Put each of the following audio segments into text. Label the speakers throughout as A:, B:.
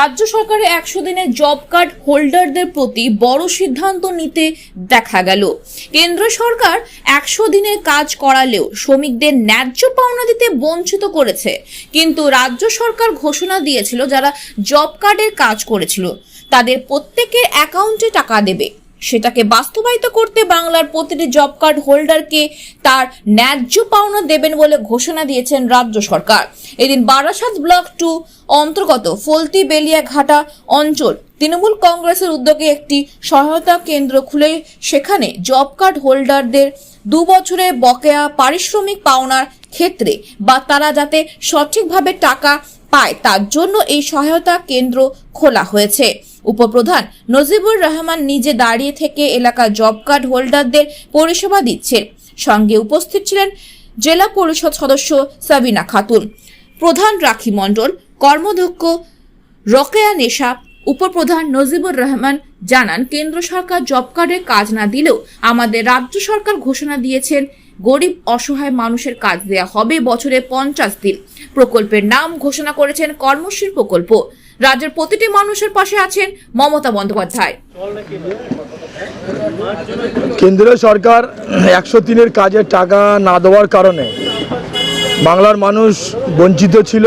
A: রাজ্য সরকারের একশো দিনের জব কার্ড হোল্ডারদের প্রতি বড় সিদ্ধান্ত নিতে দেখা গেল। কেন্দ্র সরকার একশো দিনের কাজ করালেও শ্রমিকদের ন্যায্য পাওনা দিতে বঞ্চিত করেছে। কিন্তু রাজ্য সরকার ঘোষণা দিয়েছিল যারা জব কার্ডের কাজ করেছিল, তাদের প্রত্যেকের অ্যাকাউন্টে টাকা দেবে। সেটাকে বাস্তবায়িত করতে বাংলার প্রতিটি জব কার্ড হোল্ডারকে তার ন্যায্য পাওনা দেবেন বলে ঘোষণা দিয়েছেন রাজ্য সরকার। এদিন বারাসাত ব্লক টু অন্তর্গত ফলতি বেলিয়াঘাটা অঞ্চল তৃণমূল কংগ্রেসের উদ্যোগে একটি সহায়তা কেন্দ্র খুলে সেখানে জব কার্ড হোল্ডারদের দু বছরের বকেয়া পারিশ্রমিক পাওনার ক্ষেত্রে বা তারা যাতে সঠিকভাবে টাকা পায় তার জন্য এই সহায়তা কেন্দ্র খোলা হয়েছে। উপপ্রধান নজিবুর রহমান নিজে দাঁড়িয়ে থেকে এলাকার জব কার্ড হোল্ডারদের পরিষেবা দিচ্ছেন। সঙ্গে উপস্থিত ছিলেন জেলা পরিষদ সদস্য সাবিনা খাতুন, প্রধান রাখি মণ্ডল, কর্মধ্যক্ষ রকেয়া নেশা, উপপ্রধান নজিবুর রহমান জানান, কেন্দ্র সরকার জব কার্ডের কাজ না দিলেও আমাদের রাজ্য সরকার ঘোষণা দিয়েছেন, গরিব অসহায় মানুষের কাজ দেয়া হবে বছরে পঞ্চাশ দিন। প্রকল্পের নাম ঘোষণা করেছেন কর্মশ্রী প্রকল্প। রাজ্যের প্রতিটি মানুষের পাশে আছেন মমতা বন্দ্যোপাধ্যায়।
B: কেন্দ্রীয় সরকার একশো তিনের কাজের টাকা না দেওয়ার কারণে বাংলার মানুষ বঞ্চিত ছিল।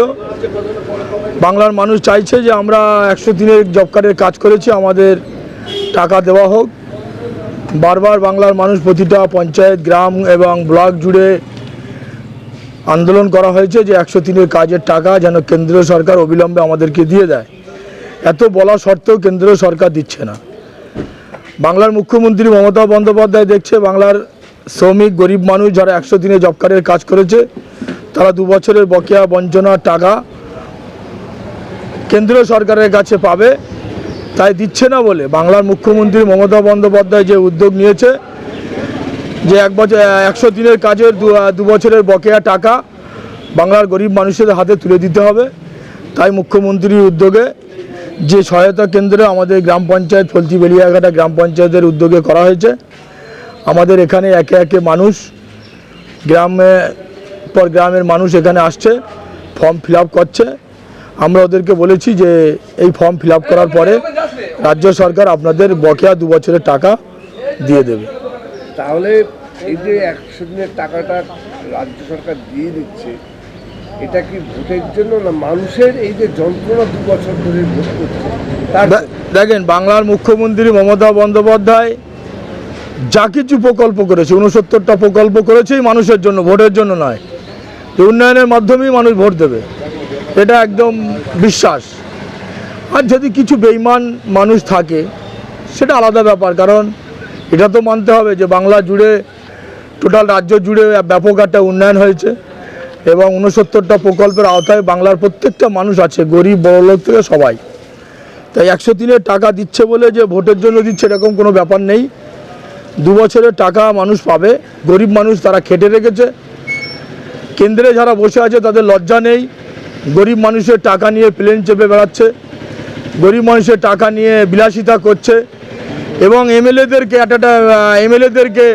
B: বাংলার মানুষ চাইছে যে আমরা একশো দিনের জব কার্ডের কাজ করেছি, আমাদের টাকা দেওয়া হোক। বারবার বাংলার মানুষ প্রতিটা পঞ্চায়েত, গ্রাম এবং ব্লক জুড়ে আন্দোলন করা হয়েছে যে একশো তিনের কাজের টাকা যেন কেন্দ্রীয় সরকার অবিলম্বে আমাদেরকে দিয়ে দেয়। এত বলা সত্ত্বেও কেন্দ্রীয় সরকার দিচ্ছে না। বাংলার মুখ্যমন্ত্রী মমতা বন্দ্যোপাধ্যায় দেখছে বাংলার শ্রমিক, গরিব মানুষ যারা একশো দিনে জব কাজ করেছে, তারা দু বছরের বকেয়া বঞ্চনার টাকা কেন্দ্রীয় সরকারের কাছে পাবে, তাই দিচ্ছে না বলে। বাংলার মুখ্যমন্ত্রী মমতা বন্দ্যোপাধ্যায় যে উদ্যোগ নিয়েছে যে এক বছর একশো দিনের কাজের দু বছরের বকেয়া টাকা বাংলার গরিব মানুষের হাতে তুলে দিতে হবে। তাই মুখ্যমন্ত্রীর উদ্যোগে যে সহায়তা কেন্দ্র আমাদের গ্রাম পঞ্চায়েত ফলতি বেলিয়াঘাটা গ্রাম পঞ্চায়েতের উদ্যোগে করা হয়েছে, আমাদের এখানে একে একে মানুষ, গ্রামে পর গ্রামের মানুষ এখানে আসছে ফর্ম ফিল করছে। আমরা ওদেরকে বলেছি যে এই ফর্ম ফিল করার পরে রাজ্য সরকার আপনাদের বকেয়া দু বছরের টাকা দিয়ে দেবে।
C: তাহলে এই যে একশো দিনের টাকাটা রাজ্য সরকার দিয়ে দিচ্ছে, এটা কি ভোটের জন্য না মানুষের এই যে যন্ত্রণা দু বছর ধরে ভোট করছে?
B: দেখেন, বাংলার মুখ্যমন্ত্রী মমতা বন্দ্যোপাধ্যায় যা কিছু প্রকল্প করেছে উনসত্তরটা প্রকল্প করেছেই মানুষের জন্য, ভোটের জন্য নয়। তো উন্নয়নের মাধ্যমেই মানুষ ভোট দেবে, এটা একদম বিশ্বাস। আর যদি কিছু বেইমান মানুষ থাকে, সেটা আলাদা ব্যাপার, কারণ এটা তো মানতে হবে যে বাংলা জুড়ে, টোটাল রাজ্য জুড়ে ব্যাপক একটা উন্নয়ন হয়েছে এবং উনসত্তরটা প্রকল্পের আওতায় বাংলার প্রত্যেকটা মানুষ আছে, গরিব বড়লোক থেকে সবাই। তাই একশো তিনের টাকা দিচ্ছে বলে যে ভোটের জন্য দিচ্ছে এরকম কোনো ব্যাপার নেই। দু বছরের টাকা মানুষ পাবে, গরিব মানুষ তারা খেটে রেখেছে। কেন্দ্রে যারা বসে আছে তাদের লজ্জা নেই, গরিব মানুষের টাকা নিয়ে প্লেন চেপে বেড়াচ্ছে, গরিব মানুষের টাকা নিয়ে বিলাসিতা করছে। এবং এমএলএদেরকে একটা এমএলএদেরকে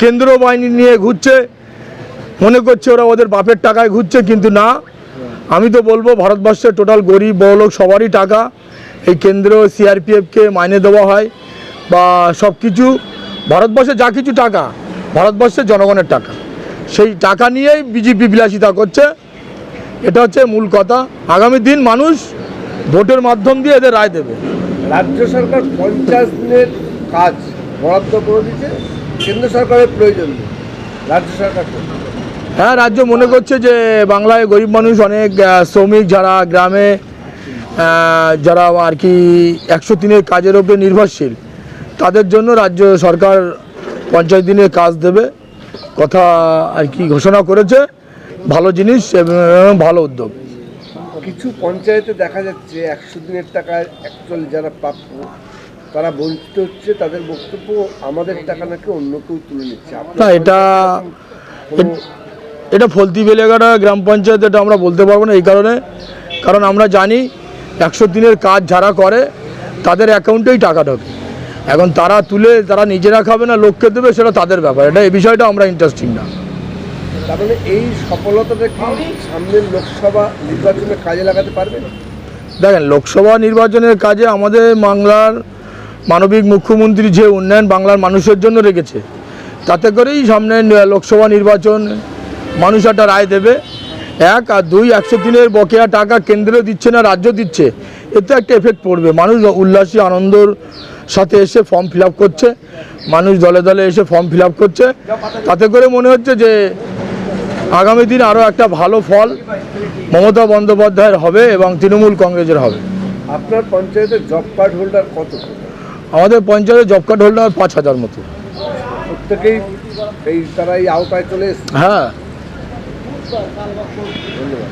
B: কেন্দ্র বাহিনী নিয়ে ঘুরছে। মনে করছে ওরা ওদের বাপের টাকায় ঘুরছে, কিন্তু না। আমি তো বলব, ভারতবর্ষের টোটাল গরিব বড়লোক সবারই টাকা। এই কেন্দ্র সিআরপিএফকে মাইনে দেওয়া হয় বা সব কিছু ভারতবর্ষে যা কিছু টাকা, ভারতবর্ষের জনগণের টাকা। সেই টাকা নিয়েই বিজেপি বিলাসিতা করছে। এটা হচ্ছে মূল কথা। আগামী দিন মানুষ ভোটের মাধ্যম দিয়ে এদের রায় দেবে।
C: রাজ্য সরকার পঞ্চাশ দিনের কাজ বরাদ্দ করে দিচ্ছে কেন্দ্র সরকারের প্রয়োজন রাজ্য সরকার
B: হ্যাঁ রাজ্য মনে করছে যে বাংলায় গরিব মানুষ অনেক শ্রমিক যারা গ্রামে যারা আর কি একশো দিনের কাজের উপরে নির্ভরশীল, তাদের জন্য রাজ্য সরকার পঞ্চাশ দিনের কাজ দেবে, কথা আর কি ঘোষণা করেছে, ভালো জিনিস এবং ভালো উদ্যোগ।
C: কিছু পঞ্চায়েতে দেখা যাচ্ছে একশো দিনের টাকায় অ্যাকচুয়ালি যারা প্রাপ্য তারা বঞ্চিত হচ্ছে তাদের বক্তব্য আমাদের টাকা নাকি অন্য কেউ তুলে নিচ্ছে।
B: না এটা এটা ফলতি বেলেগাড়া গ্রাম পঞ্চায়েত এটা আমরা বলতে পারব না এই কারণে। কারণ আমরা জানি একশো দিনের কাজ যারা করে তাদের অ্যাকাউন্টেই টাকা ঢোকে। এখন তারা তুলে তারা নিজেরা খাবে না লোককে দেবে সেটা তাদের ব্যাপার। এটা এই বিষয়টা আমরা ইন্টারেস্টিং না।
C: তার মানে এই সফলতাটা কি সামনের লোকসভা নির্বাচনে কাজে লাগাতে পারবে?
B: দেখেন, লোকসভা নির্বাচনের কাজে আমাদের বাংলার মানবিক মুখ্যমন্ত্রী যে উন্নয়ন বাংলার মানুষের জন্য রেখেছে, তাতে করেই সামনে লোকসভা নির্বাচন মানুষ একটা রায় দেবে। এক আর দুই, একশো দিনের বকেয়া টাকা কেন্দ্র দিচ্ছে না, রাজ্য দিচ্ছে, এতে একটা এফেক্ট পড়বে। মানুষ উল্লাসী, আনন্দর সাথে এসে ফর্ম ফিল করছে, মানুষ দলে দলে এসে ফর্ম ফিল করছে। তাতে করে মনে হচ্ছে যে আগামী দিন আরও একটা ভালো ফল মমতা বন্দ্যোপাধ্যায়ের হবে এবং তৃণমূল কংগ্রেসের হবে।
C: আপনার পঞ্চায়েতের জব কার্ড হোল্ডার কত?
B: আমাদের পঞ্চায়েতের জব কার্ড হোল্ডার পাঁচ হাজার মতো।
C: প্রত্যেকেই এই তারা এই আওতায় চলে
B: হ্যাঁ।
C: ধন্যবাদ।